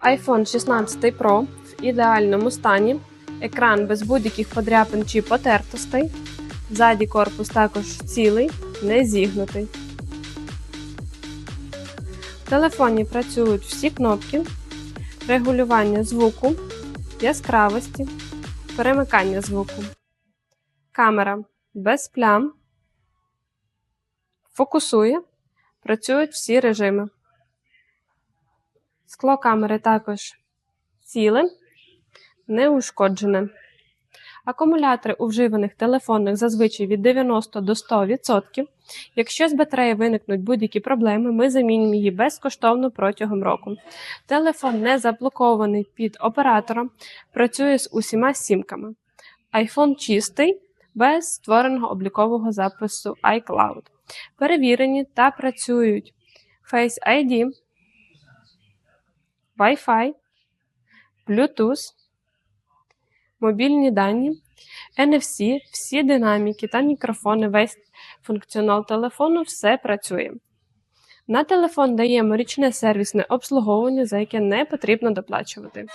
iPhone 16 Pro в ідеальному стані. Екран без будь-яких подряпин чи потертостей. Ззаді корпус також цілий, не зігнутий. В телефоні працюють всі кнопки, регулювання звуку, яскравості, перемикання звуку. Камера без плям. Фокусує. Працюють всі режими. Скло камери також ціле, неушкоджене. Акумулятори у вживаних телефонах зазвичай від 90 до 100%. Якщо з батареї виникнуть будь-які проблеми, ми замінимо її безкоштовно протягом року. Телефон не заблокований під оператором, працює з усіма сімками. iPhone чистий, без створеного облікового запису iCloud. Перевірені та працюють Face ID, Wi-Fi, Bluetooth, мобільні дані, NFC, всі динаміки та мікрофони, весь функціонал телефону, все працює. На телефон даємо річне сервісне обслуговування, за яке не потрібно доплачувати.